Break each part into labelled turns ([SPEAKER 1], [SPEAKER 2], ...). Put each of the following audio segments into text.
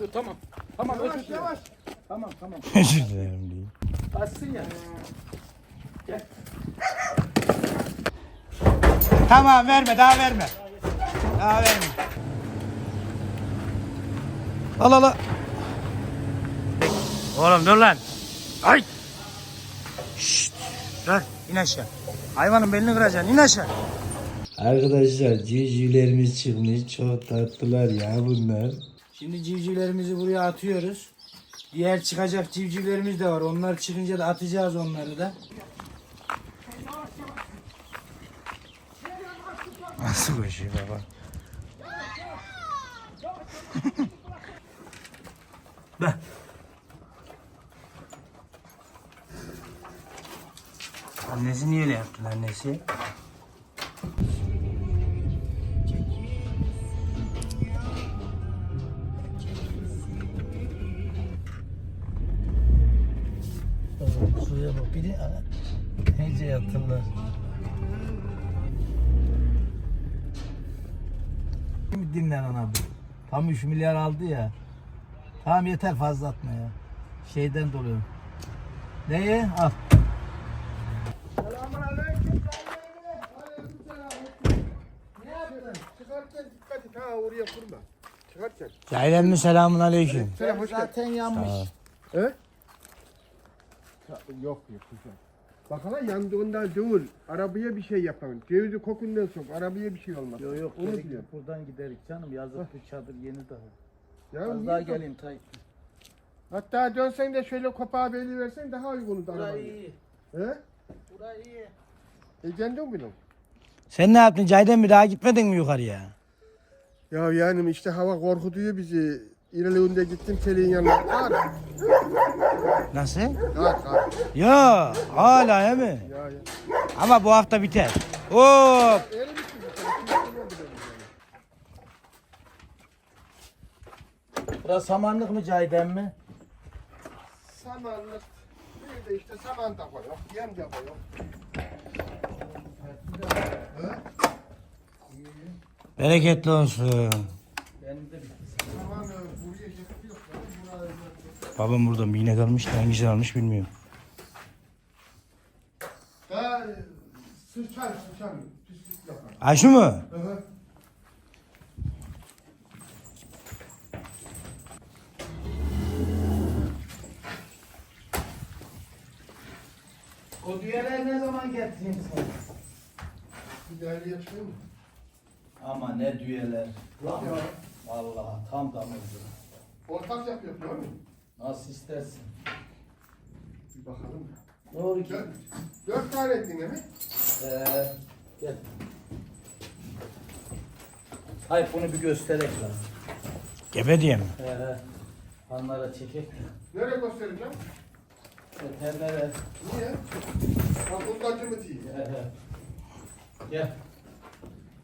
[SPEAKER 1] Dur tamam. Tamam özür
[SPEAKER 2] Yavaş
[SPEAKER 1] dilerim.
[SPEAKER 2] yavaş.
[SPEAKER 1] Tamam tamam.
[SPEAKER 3] Özür dilerim diye.
[SPEAKER 1] Açsın ya. Gel.
[SPEAKER 3] Tamam verme daha verme. Daha verme. Al al al. Oğlum dur lan. Ay. Şşt. Dur in aşağı. Hayvanın belini kıracaksın in aşağı. Arkadaşlar civcivlerimiz çıkmış. Çok tatlılar ya bunlar. Şimdi civcivlerimizi buraya atıyoruz. Diğer çıkacak civcivlerimiz de var. Onlar çıkınca da atacağız onları da. Nasıl koşuyor baba? Be. Annesi niye öyle yaptın annesi? Tam 3 milyar aldı ya. Tamam yeter fazla atma ya. Şeyden doluyor. Neye? Al.
[SPEAKER 2] Selamünaleyküm. Aleykümselam. Ne yapıyorsun? Çıkarken dikkat et ha oraya kurma. Çıkarken.
[SPEAKER 3] Cahil selamun aleyküm.
[SPEAKER 2] Selam hoş geldin.
[SPEAKER 1] Zaten yanmış.
[SPEAKER 2] He? Yok yok güzel. Bak hala yandığından değil. Arabaya bir şey yapalım. Cevizi kokundan sok. Arabaya bir şey olmaz.
[SPEAKER 1] Yok yok
[SPEAKER 2] Onu diyor.
[SPEAKER 1] Buradan giderik canım. Yazık bu çadır yeni daha.
[SPEAKER 2] Ya
[SPEAKER 1] Az daha geleyim Tayyip.
[SPEAKER 2] Hatta dönsen de şöyle kopağı belli versen daha uygun olur
[SPEAKER 1] Burayı
[SPEAKER 2] arabaya.
[SPEAKER 1] iyi.
[SPEAKER 2] He?
[SPEAKER 1] Burayı iyi.
[SPEAKER 2] E kendin bilin.
[SPEAKER 3] Sen ne yaptın Cahil emmi daha gitmedin mi yukarıya?
[SPEAKER 2] Ya yani işte hava korkutuyor bizi. İreliğinde gittim teleğin yanına.
[SPEAKER 3] Nasıl?
[SPEAKER 2] Kar kar.
[SPEAKER 3] Ya hala he mi?
[SPEAKER 2] Ya ya.
[SPEAKER 3] Ama bu hafta biter. Hop. Burası samanlık mı Cahil emmi?
[SPEAKER 2] Samanlık. Bir de işte saman da koyuyor. Yem de koyuyor.
[SPEAKER 3] Bereketli olsun.
[SPEAKER 1] Benim de bitti.
[SPEAKER 2] Saman e, buraya gerek yok. ya. Buraya-
[SPEAKER 3] Babam burada bir inek almış da hangisini almış bilmiyorum.
[SPEAKER 2] Ha, sıçan sıçan. Pislik yapar.
[SPEAKER 3] Ay şu mu?
[SPEAKER 2] Hı hı.
[SPEAKER 3] O düğeler ne zaman getireyim sana?
[SPEAKER 2] Bir değerli çıkıyor mu?
[SPEAKER 1] Ama ne düğeler.
[SPEAKER 2] Ya.
[SPEAKER 1] Vallahi tam damızlı.
[SPEAKER 2] Ortak yapıyor değil mi?
[SPEAKER 1] Nasıl istersin.
[SPEAKER 2] Bir bakalım.
[SPEAKER 1] Doğru ki.
[SPEAKER 2] Dört, dört tane ettin mi?
[SPEAKER 1] Ee, gel. Hayır bunu bir gösterek lan.
[SPEAKER 3] Gebe diye mi?
[SPEAKER 1] Ee, hanlara çekek.
[SPEAKER 2] Nereye göstereceğim?
[SPEAKER 1] Veterinere.
[SPEAKER 2] Niye? Fakultacı mı değil?
[SPEAKER 1] Ee, gel.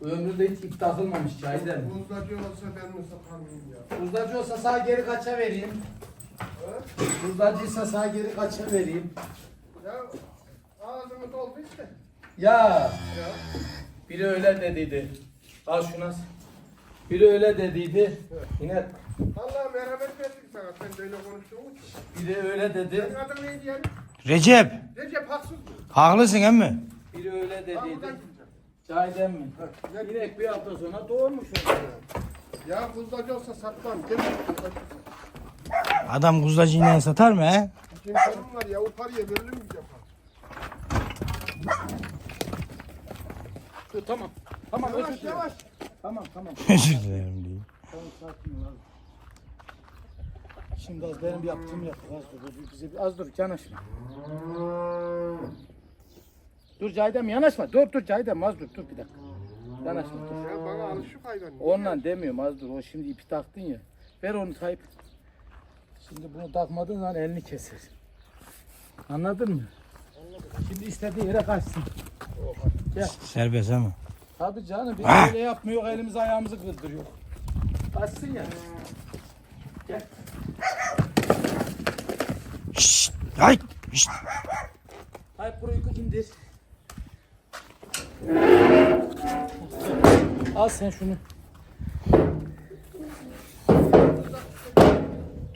[SPEAKER 1] Ömründe hiç ip takılmamış çaydan.
[SPEAKER 2] Buzlacı olsa ben mi satarım ya?
[SPEAKER 1] Buzdacı olsa sağ geri kaça vereyim.
[SPEAKER 2] Ha?
[SPEAKER 1] Buzdacıysa sağ geri kaça vereyim.
[SPEAKER 2] Ya ağzımı doldu işte.
[SPEAKER 1] Ya
[SPEAKER 2] Ya.
[SPEAKER 1] biri öyle dediydi. Al şuna. Biri öyle dediydi. Yine
[SPEAKER 2] Allah merhamet versin sana sen böyle konuştuğun için.
[SPEAKER 1] biri öyle dedi.
[SPEAKER 2] Senin adın neydi yani?
[SPEAKER 3] Recep.
[SPEAKER 2] Recep Haksız mı?
[SPEAKER 3] Haklısın emmi.
[SPEAKER 1] Biri öyle dediydi.
[SPEAKER 2] gideceğim.
[SPEAKER 1] Çaydan mı?
[SPEAKER 2] Ha, ne-
[SPEAKER 1] İnek bir hafta sonra doğurmuş oldu.
[SPEAKER 2] Ya buzlacı olsa satmam. Gel buzlacı.
[SPEAKER 3] Adam kuzdacıyla satar mı he?
[SPEAKER 2] Sorun var ya o paraya verilir mi yapar?
[SPEAKER 1] Tamam. Tamam özür
[SPEAKER 2] Yavaş
[SPEAKER 1] dilerim.
[SPEAKER 2] yavaş.
[SPEAKER 1] Tamam tamam.
[SPEAKER 3] Özür dilerim diye.
[SPEAKER 1] Tamam sakin ol abi. Şimdi az benim yaptığımı yap. Az dur. dur, Bize bir, az dur yanaşma. Dur Caydem yanaşma. Dur dur Caydem az dur. Dur bir dakika. Yanaşma dur.
[SPEAKER 2] Ya bana alışık hayvan.
[SPEAKER 1] Ondan demiyorum az dur. O şimdi ipi taktın ya. Ver onu Tayyip. Şimdi bunu takmadığın zaman elini keser. Anladın mı? Şimdi istediği yere kaçsın. Gel.
[SPEAKER 3] Serbest ama.
[SPEAKER 1] Tabii canım biz
[SPEAKER 3] Ah!
[SPEAKER 1] öyle yapmıyor. Elimizi ayağımızı kırdırıyor. Kaçsın ya. Gel.
[SPEAKER 3] Şşt. Ay. Şşt.
[SPEAKER 1] Hayır burayı indir. Al sen şunu.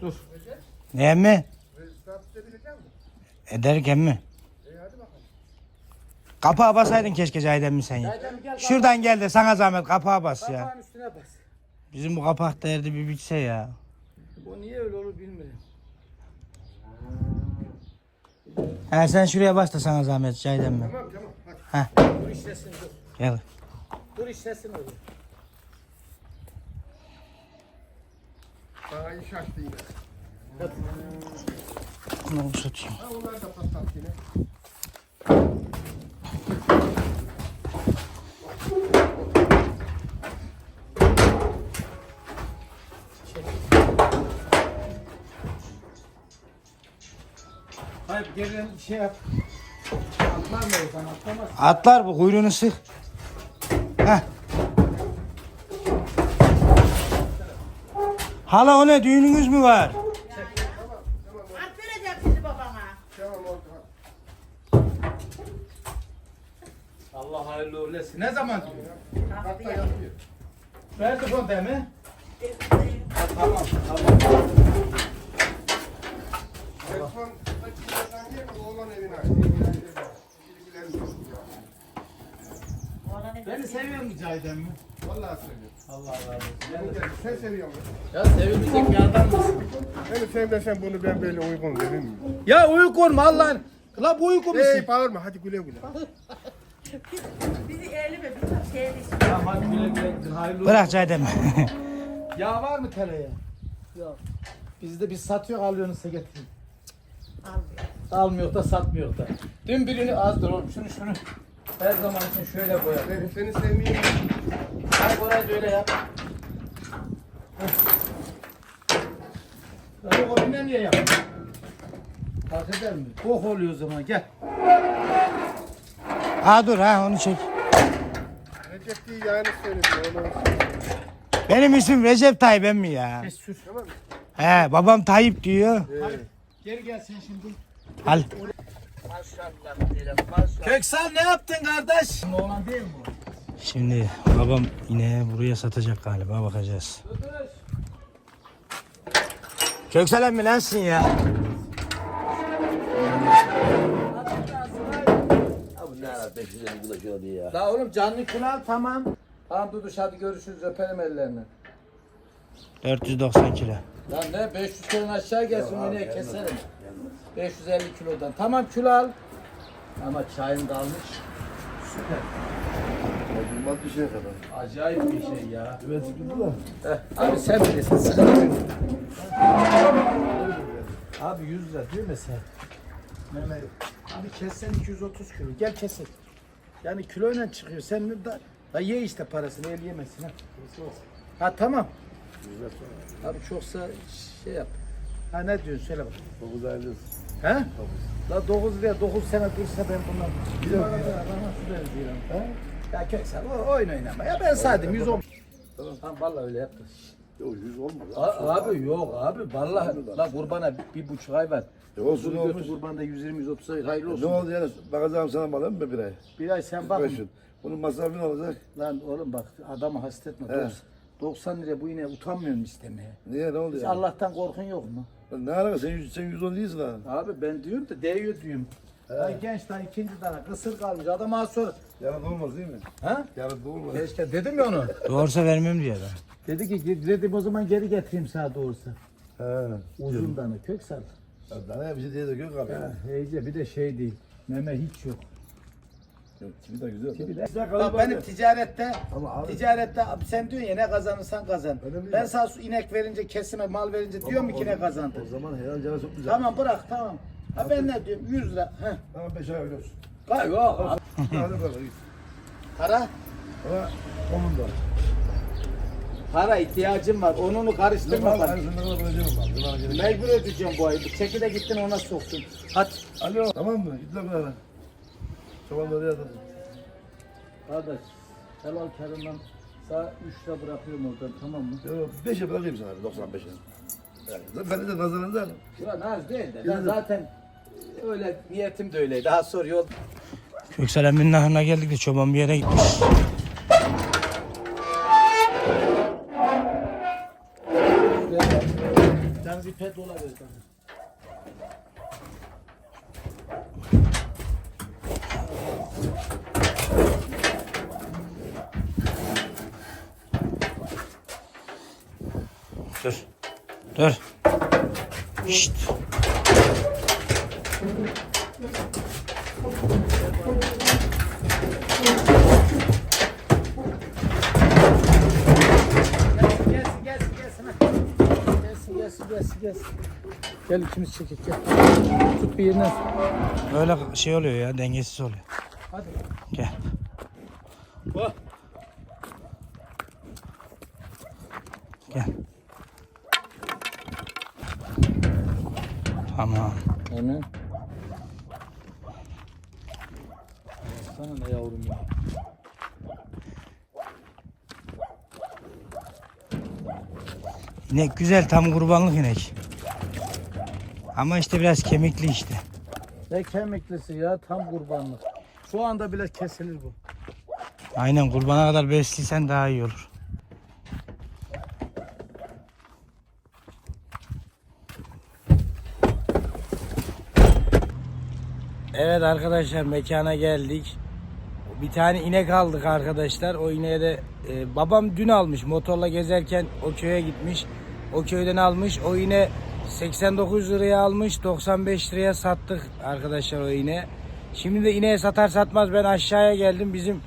[SPEAKER 1] Dur.
[SPEAKER 3] Ne mi?
[SPEAKER 2] Edebilecek misin?
[SPEAKER 3] Ederken mi? Kapağa basaydın keşke Cahiden mi sen ya? Şuradan gel de sana zahmet kapağa bas ya.
[SPEAKER 1] Kapağın üstüne bas.
[SPEAKER 3] Bizim bu kapak derdi bir bitse ya.
[SPEAKER 1] Bu niye öyle olur bilmiyorum.
[SPEAKER 3] He sen şuraya bas da sana zahmet Cahiden mi?
[SPEAKER 2] Tamam tamam. Hadi.
[SPEAKER 1] Dur işlesin dur.
[SPEAKER 3] Gel.
[SPEAKER 1] Dur işlesin öyle.
[SPEAKER 2] Daha iyi şaştı yine.
[SPEAKER 3] Ne oldu satayım.
[SPEAKER 2] Ha onlar da patlat yine.
[SPEAKER 1] Hayır gelen şey yap. Atlar mı oradan atlamaz.
[SPEAKER 3] Atlar bu kuyruğunu sık. Heh. Hala o ne düğününüz mü var?
[SPEAKER 4] At vereceğim şimdi babama.
[SPEAKER 2] Tamam oldu.
[SPEAKER 1] Allah hayırlı etsin. Ne zaman diyor?
[SPEAKER 2] Hatta yapıyor.
[SPEAKER 1] Değil mi? Ha, tamam tamam.
[SPEAKER 2] Telefon sen gel oğlan evine.
[SPEAKER 1] Beni seviyor mu Cahiden mi?
[SPEAKER 2] Vallahi seviyorum.
[SPEAKER 1] Allah.
[SPEAKER 2] Beni de- Sen seviyor musun?
[SPEAKER 1] Ya sevilecek bir adam mısın?
[SPEAKER 2] Beni sevmesen bunu ben böyle uygun verir miyim?
[SPEAKER 1] Ya uygun mu Allah'ın? La bu uygun musun?
[SPEAKER 2] Hey bağırma hadi güle güle.
[SPEAKER 4] Bizi eğleme,
[SPEAKER 1] hadi güle güle gidin. Hayırlı olsun.
[SPEAKER 3] Bırak Cahiden
[SPEAKER 1] Yağ var mı tereyağı? Yok. Bizde biz satıyor alıyorsunuz size getireyim.
[SPEAKER 4] Almıyor.
[SPEAKER 1] Almıyor da satmıyor da. Dün birini azdır oğlum şunu şunu. Her zaman için şöyle koyar.
[SPEAKER 2] Ben seni sevmiyorum.
[SPEAKER 1] Hay orayı da öyle yap. Hadi o ne niye yapıyorsun? Fark eder mi? Bok oluyor o zaman gel.
[SPEAKER 3] Ha dur ha onu çek.
[SPEAKER 2] Recep değil yani söyledi. Onu
[SPEAKER 3] Benim ismim Recep Tayyip emmi ya.
[SPEAKER 1] Geç sür.
[SPEAKER 2] Tamam mı?
[SPEAKER 3] He babam Tayyip diyor.
[SPEAKER 1] Hadi geri gel sen şimdi.
[SPEAKER 3] Al.
[SPEAKER 1] Köksal ne yaptın kardeş? Oğlan değil mi bu?
[SPEAKER 3] Şimdi babam yine buraya satacak galiba bakacağız. Köksal emmi lensin ya.
[SPEAKER 1] La oğlum canlı kulal tamam. Tamam Duduş hadi görüşürüz öperim ellerini.
[SPEAKER 3] 490 kilo.
[SPEAKER 1] Lan ne 500 kilon aşağı gelsin yine keserim. 550 kilodan. Tamam kilo al. Ama çayın kalmış. Süper.
[SPEAKER 2] Olmaz bir şey kadar.
[SPEAKER 1] Acayip bir şey ya. Evet Heh, abi sen bilirsin sıkıntı yok. Abi 100 lira değil mi sen? Mehmet. Abi kessen 230 kilo. Gel kesin. Yani kiloyla çıkıyor. Sen de da, da ye işte parasını el yemesin ha. Ha tamam. Abi çoksa şey yap. Ha ne diyorsun söyle bak.
[SPEAKER 2] 9 aylık.
[SPEAKER 1] He? La 9 liraya 9 sene dursa ben bundan. Bir de bana nasıl benziyorum? He? Ya Köksal o oyun oynama. Ya ben saydım 110. Tamam. Tamam vallahi öyle yaptı.
[SPEAKER 2] Yok 100 olmaz.
[SPEAKER 1] A- abi yok abi vallahi la kurbana bir buçuk ay var.
[SPEAKER 5] E olsun,
[SPEAKER 1] Kuzu
[SPEAKER 5] olmuş.
[SPEAKER 1] götü kurbanda 120-130 ay hayırlı
[SPEAKER 5] Ne
[SPEAKER 1] olsun.
[SPEAKER 5] oldu yani? Bakacağım sana mal mı bir ay?
[SPEAKER 1] Bir ay sen bak.
[SPEAKER 5] Beşin. Bunun masrafı ne olacak?
[SPEAKER 1] Lan oğlum bak adamı hasretme.
[SPEAKER 5] He.
[SPEAKER 1] 90, 90 lira bu yine utanmıyorum istemeye.
[SPEAKER 5] Niye ne oldu
[SPEAKER 1] Hiç
[SPEAKER 5] ya?
[SPEAKER 1] Allah'tan korkun yok mu?
[SPEAKER 5] Lan Ne alaka sen, yüz- sen 110 değilsin ha.
[SPEAKER 1] Abi ben diyorum da değiyor diyorum. Daha genç daha ikinci tane kısır kalmış adam az sonra.
[SPEAKER 5] Yarın olmaz değil mi?
[SPEAKER 1] Ha?
[SPEAKER 5] Yarın da olmaz.
[SPEAKER 1] Keşke dedim ya onu.
[SPEAKER 3] Doğrusa vermem diyor adam.
[SPEAKER 1] Dedi ki dedim o zaman geri getireyim sana doğrusu.
[SPEAKER 5] He.
[SPEAKER 1] Uzun tane kök sal.
[SPEAKER 5] Ya Bana bir şey diye de gök abi.
[SPEAKER 1] Ha, Heyce bir de şey değil. Meme hiç yok.
[SPEAKER 5] Yok, tipi de güzel.
[SPEAKER 1] Bir de-
[SPEAKER 5] Güzel
[SPEAKER 1] Bak benim ticarette
[SPEAKER 5] Ama abi-
[SPEAKER 1] ticarette abi sen diyorsun ya ne kazanırsan kazan.
[SPEAKER 5] Önemli
[SPEAKER 1] Ben
[SPEAKER 5] değil.
[SPEAKER 1] sana su inek verince kesime mal verince diyorum ki ne kazandın.
[SPEAKER 5] O zaman helal cana çok güzel.
[SPEAKER 1] Tamam bırak tamam. Ha ben ne diyorum 100 lira. Heh.
[SPEAKER 5] Tamam 5 ay biliyorsun.
[SPEAKER 1] Ha, yok.
[SPEAKER 5] Hadi bakalım.
[SPEAKER 1] Para.
[SPEAKER 5] Ama onun da.
[SPEAKER 1] Para ihtiyacım var. Onu mu
[SPEAKER 5] Yok
[SPEAKER 1] karıştırma
[SPEAKER 5] gerek yok.
[SPEAKER 1] Mecbur ödeyeceğim bu ayı. Bu çeki de gittin ona soktun. Hadi.
[SPEAKER 5] Alo. Tamam mı? Git lan bunlara. Çobanları yazın.
[SPEAKER 1] Kardeş. Helal karından sana 3 lira bırakıyorum oradan tamam mı?
[SPEAKER 5] Yok 5'e bırakayım sana 95'e. Yani ben de kazanırım.
[SPEAKER 1] Ya naz değil de. Ben zaten öyle niyetim de öyleydi. Daha sonra yol
[SPEAKER 3] Köksal emminin ahırına geldik de çoban bir yere gitmiş.
[SPEAKER 1] 太多了这个 gelsin. Gel ikimiz çekek gel. Tut bir yerine.
[SPEAKER 3] Böyle şey oluyor ya dengesiz oluyor.
[SPEAKER 1] Hadi.
[SPEAKER 3] Gel.
[SPEAKER 1] Oh.
[SPEAKER 3] Gel. Tamam.
[SPEAKER 1] Hemen. Sana ne yavrum ya.
[SPEAKER 3] İnek güzel tam kurbanlık inek. Ama işte biraz kemikli işte.
[SPEAKER 1] Ne kemiklisi ya tam kurbanlık. Şu anda bile kesilir bu.
[SPEAKER 3] Aynen kurbana kadar besliysen daha iyi olur. Evet arkadaşlar mekana geldik. Bir tane inek aldık arkadaşlar. O ineğe de e, babam dün almış. Motorla gezerken o köye gitmiş. O köyden almış. O iğne 89 liraya almış. 95 liraya sattık arkadaşlar o iğne. Şimdi de ineğe satar satmaz ben aşağıya geldim. Bizim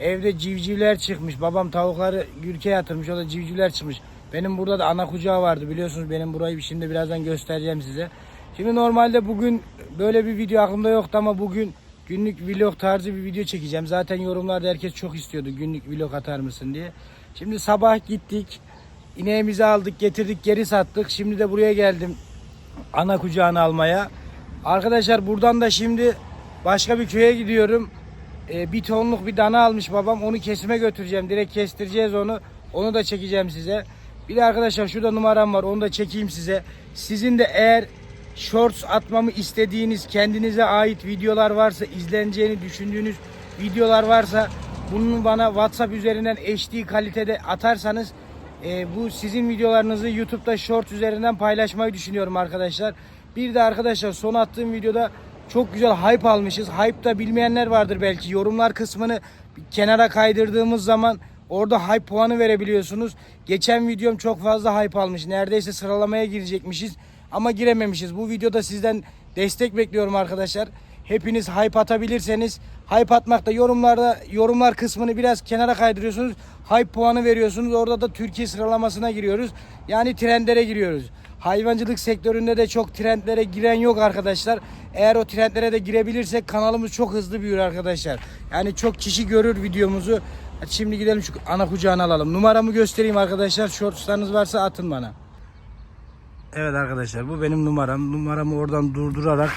[SPEAKER 3] evde civcivler çıkmış. Babam tavukları gürke yatırmış. O da civcivler çıkmış. Benim burada da ana kucağı vardı biliyorsunuz. Benim burayı şimdi birazdan göstereceğim size. Şimdi normalde bugün böyle bir video aklımda yoktu ama bugün günlük vlog tarzı bir video çekeceğim. Zaten yorumlarda herkes çok istiyordu günlük vlog atar mısın diye. Şimdi sabah gittik. İneğimizi aldık getirdik geri sattık. Şimdi de buraya geldim ana kucağını almaya. Arkadaşlar buradan da şimdi başka bir köye gidiyorum. Ee, bir tonluk bir dana almış babam. Onu kesime götüreceğim. Direkt kestireceğiz onu. Onu da çekeceğim size. Bir de arkadaşlar şurada numaram var. Onu da çekeyim size. Sizin de eğer shorts atmamı istediğiniz kendinize ait videolar varsa izleneceğini düşündüğünüz videolar varsa bunu bana WhatsApp üzerinden HD kalitede atarsanız e, bu sizin videolarınızı YouTube'da short üzerinden paylaşmayı düşünüyorum arkadaşlar. Bir de arkadaşlar son attığım videoda çok güzel hype almışız. Hype'da bilmeyenler vardır belki. Yorumlar kısmını kenara kaydırdığımız zaman orada hype puanı verebiliyorsunuz. Geçen videom çok fazla hype almış. Neredeyse sıralamaya girecekmişiz ama girememişiz. Bu videoda sizden destek bekliyorum arkadaşlar. Hepiniz hype atabilirseniz hype atmakta yorumlarda yorumlar kısmını biraz kenara kaydırıyorsunuz. Hype puanı veriyorsunuz. Orada da Türkiye sıralamasına giriyoruz. Yani trendlere giriyoruz. Hayvancılık sektöründe de çok trendlere giren yok arkadaşlar. Eğer o trendlere de girebilirsek kanalımız çok hızlı büyür arkadaşlar. Yani çok kişi görür videomuzu. Şimdi gidelim şu ana kucağına alalım. Numaramı göstereyim arkadaşlar. Shortslarınız varsa atın bana. Evet arkadaşlar bu benim numaram. Numaramı oradan durdurarak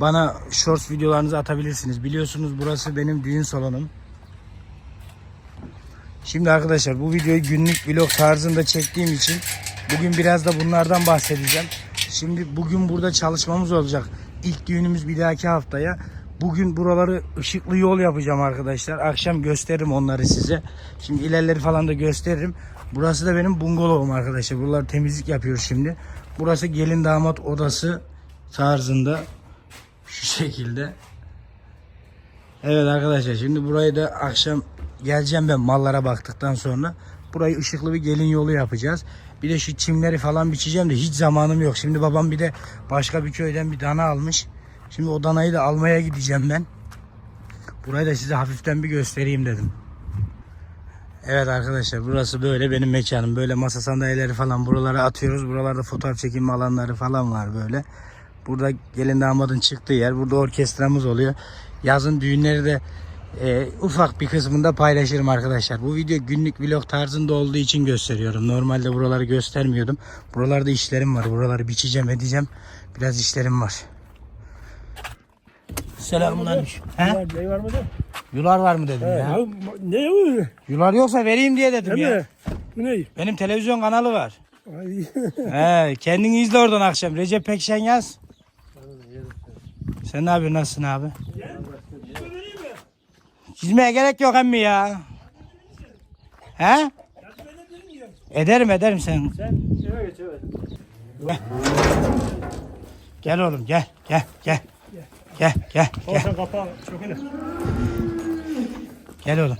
[SPEAKER 3] bana shorts videolarınızı atabilirsiniz. Biliyorsunuz burası benim düğün salonum. Şimdi arkadaşlar bu videoyu günlük vlog tarzında çektiğim için bugün biraz da bunlardan bahsedeceğim. Şimdi bugün burada çalışmamız olacak. İlk düğünümüz bir dahaki haftaya. Bugün buraları ışıklı yol yapacağım arkadaşlar. Akşam gösteririm onları size. Şimdi ilerleri falan da gösteririm. Burası da benim bungalovum arkadaşlar. Buraları temizlik yapıyoruz şimdi. Burası gelin damat odası tarzında. Şu şekilde. Evet arkadaşlar şimdi burayı da akşam geleceğim ben mallara baktıktan sonra. Burayı ışıklı bir gelin yolu yapacağız. Bir de şu çimleri falan biçeceğim de hiç zamanım yok. Şimdi babam bir de başka bir köyden bir dana almış. Şimdi o danayı da almaya gideceğim ben. Burayı da size hafiften bir göstereyim dedim. Evet arkadaşlar burası böyle benim mekanım. Böyle masa sandalyeleri falan buralara atıyoruz. Buralarda fotoğraf çekim alanları falan var böyle. Burada gelin damadın çıktığı yer. Burada orkestramız oluyor. Yazın düğünleri de e, ufak bir kısmında paylaşırım arkadaşlar. Bu video günlük vlog tarzında olduğu için gösteriyorum. Normalde buraları göstermiyordum. Buralarda işlerim var. Buraları biçeceğim edeceğim. Biraz işlerim var. Selamünaleyküm. He?
[SPEAKER 2] Ne var mı da?
[SPEAKER 3] Yular var mı dedim ya.
[SPEAKER 2] Ne o?
[SPEAKER 3] Yular yoksa vereyim diye dedim
[SPEAKER 2] Değil
[SPEAKER 3] ya.
[SPEAKER 2] mi? Bu ne?
[SPEAKER 3] Benim televizyon kanalı var.
[SPEAKER 2] Ay.
[SPEAKER 3] He, kendin izle oradan akşam. Recep Pekşen yaz. Sen ne yapıyorsun? Nasılsın abi? Çizmeye gerek yok emmi ya. He? Ederim ederim sen.
[SPEAKER 2] Evet evet.
[SPEAKER 3] Gel. Gel oğlum gel gel gel. Gel gel gel.
[SPEAKER 6] Sen kapağı çökene.
[SPEAKER 3] Gel oğlum.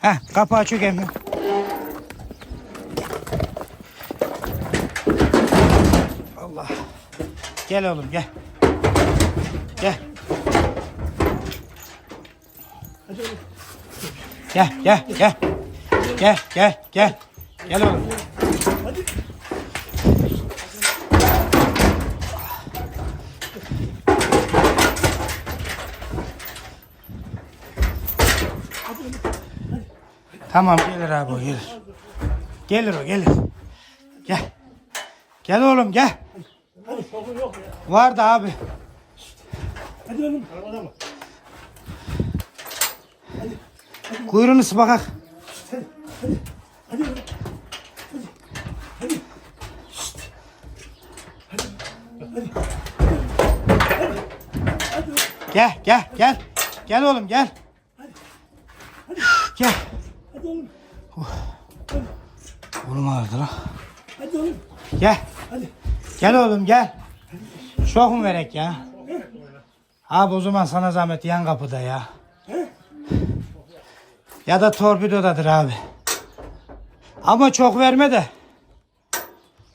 [SPEAKER 3] Heh kapağı çök emmi. Allah. Gel oğlum gel. Gel. Gel gel gel. Gel gel gel. Gel oğlum. Tamam gelir abi o gelir. Gelir o gelir. Gel. Gel oğlum gel. Vardı abi.
[SPEAKER 6] Hadi oğlum. Arabada mı?
[SPEAKER 3] Kuyruğunu sıbakak. Gel gel gel. Gel oğlum gel. Gel.
[SPEAKER 6] Hadi oğlum.
[SPEAKER 3] Oğlum ağrıdı lan.
[SPEAKER 6] Hadi oğlum.
[SPEAKER 3] Gel.
[SPEAKER 6] Hadi.
[SPEAKER 3] Gel oğlum gel. Çok mu verek ya? Abi o zaman sana zahmet yan kapıda ya. Ya da torpidodadır abi. Ama çok verme de.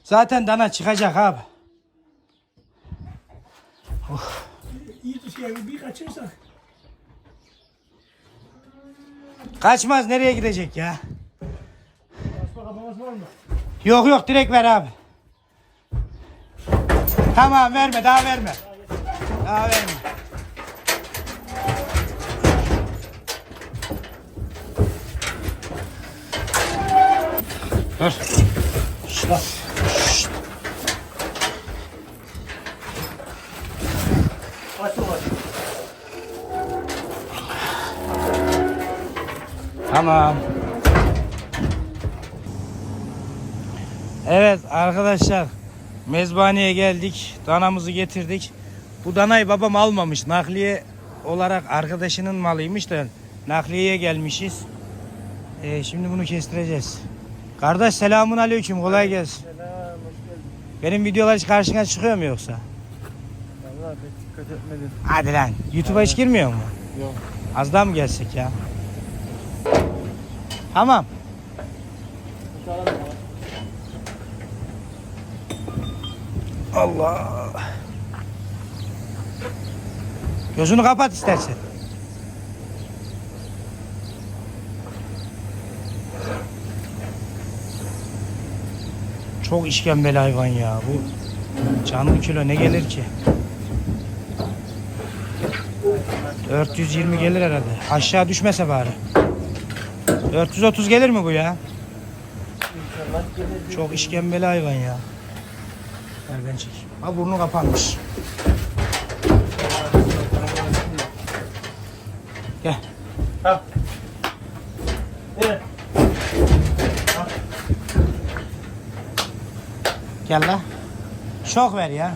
[SPEAKER 3] Zaten dana çıkacak abi.
[SPEAKER 6] İyi tut yani bir kaçırsak.
[SPEAKER 3] Kaçmaz nereye gidecek ya? Yok yok direkt ver abi. Tamam verme daha verme. Daha verme. Dur. Şşt. Tamam. Evet arkadaşlar mezbaneye geldik. Danamızı getirdik. Bu danayı babam almamış. Nakliye olarak arkadaşının malıymış da nakliyeye gelmişiz. Ee, şimdi bunu kestireceğiz. Kardeş selamun aleyküm kolay gelsin. Benim videolar hiç karşına çıkıyor mu yoksa?
[SPEAKER 2] Vallahi pek dikkat etmedim.
[SPEAKER 3] Hadi lan YouTube'a hiç girmiyor mu?
[SPEAKER 2] Yok.
[SPEAKER 3] Az daha mı gelsek ya? Tamam. Allah. Gözünü kapat istersen. Çok işkembeli hayvan ya. Bu canlı kilo ne gelir ki? 420 gelir herhalde. Aşağı düşmese bari. 430 gelir mi bu ya? Çok işkembeli hayvan ya. Çekeyim. Ha burnu kapanmış. Gel.
[SPEAKER 6] Evet.
[SPEAKER 3] Gel la. Çok ver ya.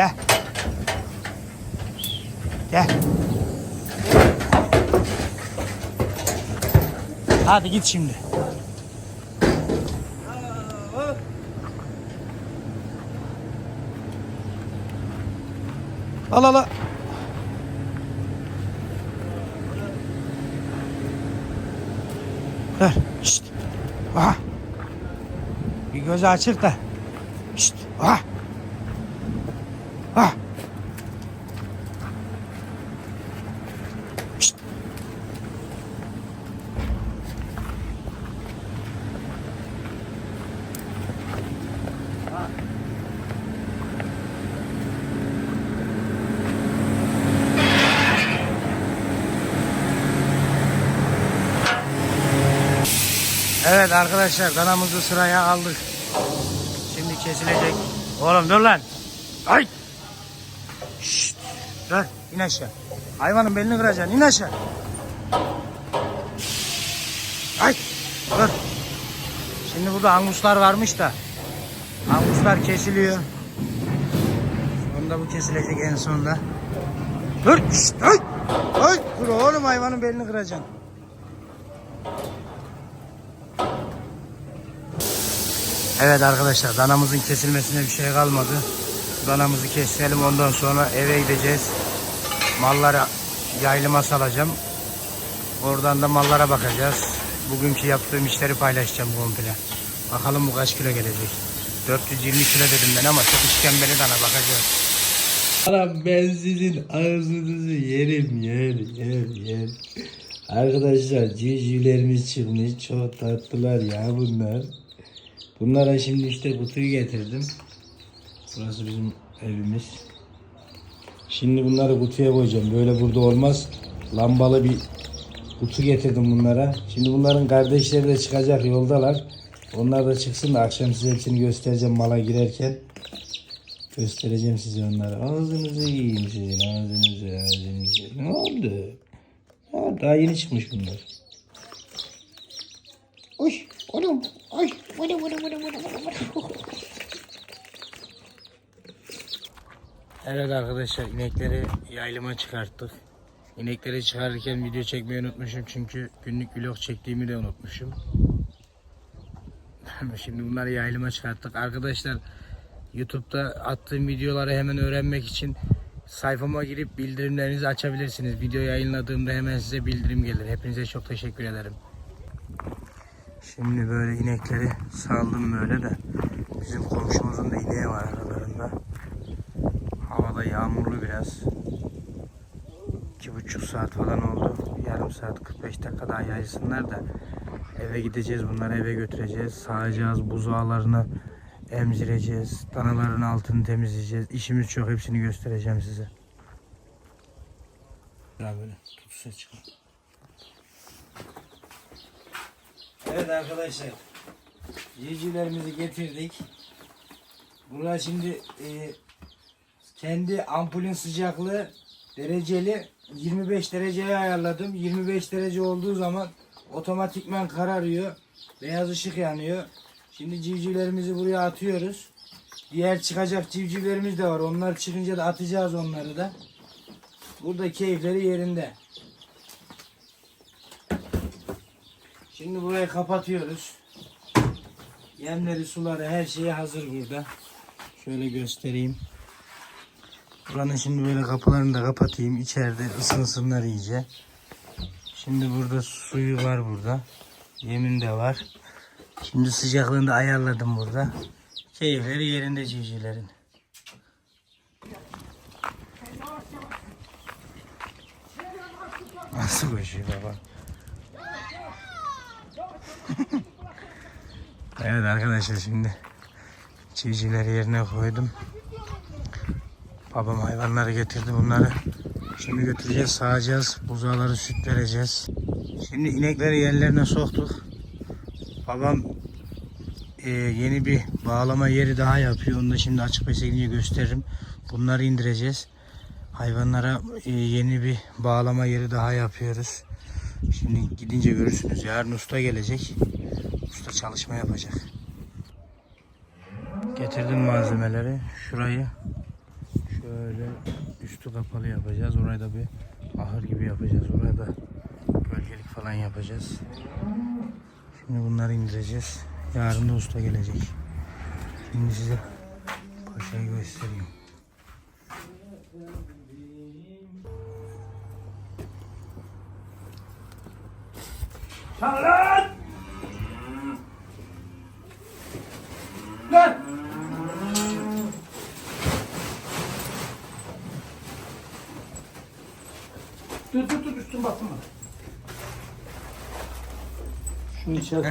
[SPEAKER 3] Gel. Gel. Hadi git şimdi. Al al al. Ver. Şşt. Aha. Bir gözü açık da. Şşt. Aha. Evet arkadaşlar danamızı sıraya aldık. Şimdi kesilecek. Oğlum dur lan. Ay. Şşt. Dur in aşağı. Hayvanın belini kıracaksın in aşağı. Ay. Dur. burada anguslar varmış da. Anguslar kesiliyor. Sonunda bu kesilecek en sonunda. Dur! Şşt! Ay! Ay! Dur oğlum hayvanın belini kıracaksın. Evet arkadaşlar danamızın kesilmesine bir şey kalmadı. Danamızı keselim ondan sonra eve gideceğiz. Mallara yaylıma salacağım. Oradan da mallara bakacağız. Bugünkü yaptığım işleri paylaşacağım komple. Bakalım bu kaç kilo gelecek. 420 kilo dedim ben ama çok işkembeli dana bakacağız. Anam ben sizin ağzınızı yerim yer yer yer. Arkadaşlar civcivlerimiz çıkmış. Çok tatlılar ya bunlar. Bunlara şimdi işte kutuyu getirdim. Burası bizim evimiz. Şimdi bunları kutuya koyacağım. Böyle burada olmaz. Lambalı bir kutu getirdim bunlara. Şimdi bunların kardeşleri de çıkacak yoldalar. Onlar da çıksın da akşam size hepsini göstereceğim mala girerken. Göstereceğim size onları. Ağzınızı yiyeyim sizin ağzınızı ağzınızı. Ne oldu? Ha, daha yeni çıkmış bunlar. Oy, oğlum, oy, oy, oy, oy, oy, oy, oy. Evet arkadaşlar inekleri yaylıma çıkarttık. İnekleri çıkarırken video çekmeyi unutmuşum çünkü günlük vlog çektiğimi de unutmuşum. Şimdi bunları yaylıma çıkarttık. Arkadaşlar YouTube'da attığım videoları hemen öğrenmek için sayfama girip bildirimlerinizi açabilirsiniz. Video yayınladığımda hemen size bildirim gelir. Hepinize çok teşekkür ederim. Şimdi böyle inekleri saldım böyle de bizim komşumuzun da ineği var aralarında. Havada yağmurlu biraz. İki buçuk saat falan oldu. Yarım saat 45 dakika daha yaysınlar da eve gideceğiz. Bunları eve götüreceğiz. Sağacağız buzağlarını emzireceğiz. Danaların altını temizleyeceğiz. İşimiz çok. Hepsini göstereceğim size. Ya böyle tutuşa çıkın. Evet arkadaşlar. Civcivlerimizi getirdik. Burada şimdi e, kendi ampulün sıcaklığı dereceli 25 dereceye ayarladım. 25 derece olduğu zaman otomatikman kararıyor. Beyaz ışık yanıyor. Şimdi civcivlerimizi buraya atıyoruz. Diğer çıkacak civcivlerimiz de var. Onlar çıkınca da atacağız onları da. Burada keyifleri yerinde. Şimdi burayı kapatıyoruz. Yemleri, suları, her şeyi hazır burada. Şöyle göstereyim. Buranın şimdi böyle kapılarını da kapatayım. İçeride ısınsınlar iyice. Şimdi burada suyu var burada. Yemin de var. Şimdi sıcaklığını da ayarladım burada. Keyifleri yerinde civcivlerin. Nasıl koşuyor baba? evet arkadaşlar şimdi civcivleri yerine koydum. Babam hayvanları getirdi bunları. Şimdi götüreceğiz, sağacağız, buzağları süt vereceğiz. Şimdi inekleri yerlerine soktuk. Babam e, yeni bir bağlama yeri daha yapıyor. Onu da şimdi açık beslenince gösteririm. Bunları indireceğiz. Hayvanlara e, yeni bir bağlama yeri daha yapıyoruz. Şimdi gidince görürsünüz. Yarın usta gelecek. Usta çalışma yapacak. Getirdim malzemeleri. Şurayı şöyle üstü kapalı yapacağız. Orayı da bir ahır gibi yapacağız. Oraya da gölgelik falan yapacağız. Şimdi bunları indireceğiz. Yarın da usta gelecek. Şimdi size paşayı göstereyim.
[SPEAKER 1] Lan! Lan! Dur dur dur üstün basma. Şunu içeri.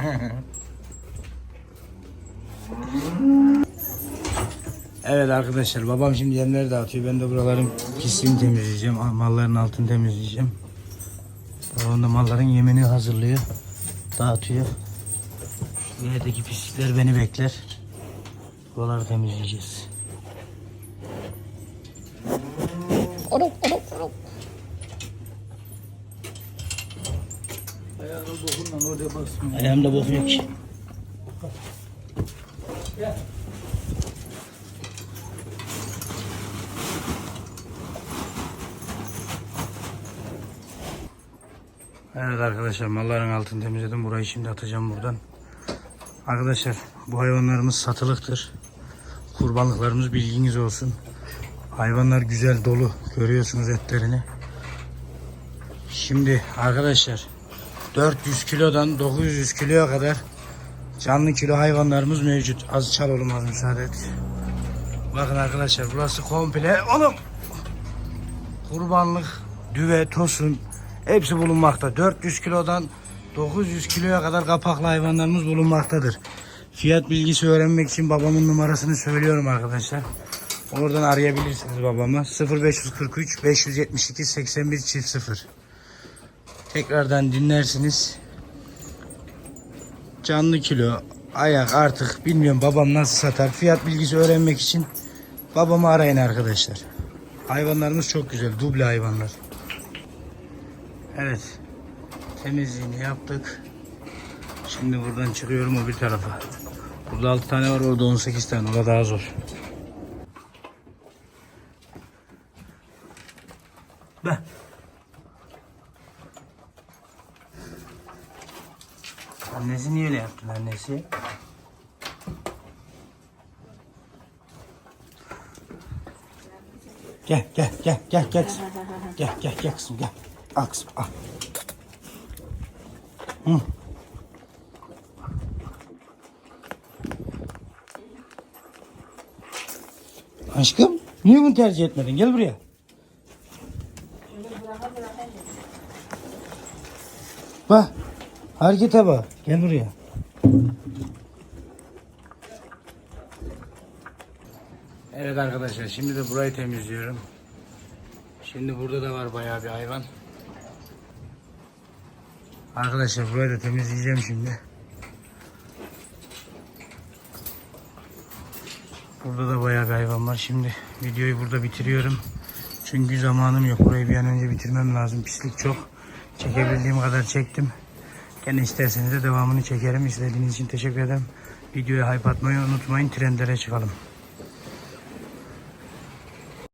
[SPEAKER 3] Evet arkadaşlar babam şimdi yemleri dağıtıyor. Ben de buraların pisliğini temizleyeceğim. Malların altını temizleyeceğim. Babam da malların yemini hazırlıyor. Dağıtıyor. Yerdeki pislikler beni bekler. Buraları temizleyeceğiz.
[SPEAKER 1] Ayağını dokunma oraya basma.
[SPEAKER 3] Ayağımda bok yok ki.
[SPEAKER 1] Gel.
[SPEAKER 3] Evet arkadaşlar malların altını temizledim. Burayı şimdi atacağım buradan. Arkadaşlar bu hayvanlarımız satılıktır. Kurbanlıklarımız bilginiz olsun. Hayvanlar güzel dolu. Görüyorsunuz etlerini. Şimdi arkadaşlar 400 kilodan 900 kiloya kadar canlı kilo hayvanlarımız mevcut. Az çal oğlum az müsaade et. Bakın arkadaşlar burası komple oğlum kurbanlık, düve, tosun hepsi bulunmakta. 400 kilodan 900 kiloya kadar kapaklı hayvanlarımız bulunmaktadır. Fiyat bilgisi öğrenmek için babamın numarasını söylüyorum arkadaşlar. Oradan arayabilirsiniz babamı. 0543 572 81 çift 0. Tekrardan dinlersiniz. Canlı kilo, ayak artık bilmiyorum babam nasıl satar. Fiyat bilgisi öğrenmek için babamı arayın arkadaşlar. Hayvanlarımız çok güzel. Duble hayvanlar. Evet. Temizliğini yaptık. Şimdi buradan çıkıyorum o bir tarafa. Burada 6 tane var orada 18 tane. O da daha zor. Be. Annesi niye öyle yaptın annesi? Gel gel gel gel gel. Gel gel gel kızım gel. Al kızım al. Hı. Aşkım niye bunu tercih etmedin? Gel buraya. Bak harekete bak. Gel buraya. Evet arkadaşlar şimdi de burayı temizliyorum. Şimdi burada da var bayağı bir hayvan. Arkadaşlar burayı da temizleyeceğim şimdi. Burada da bayağı bir hayvan var. Şimdi videoyu burada bitiriyorum. Çünkü zamanım yok. Burayı bir an önce bitirmem lazım. Pislik çok. Çekebildiğim kadar çektim. Gene isterseniz de devamını çekerim. İzlediğiniz için teşekkür ederim. Videoya hype atmayı unutmayın. Trendlere çıkalım.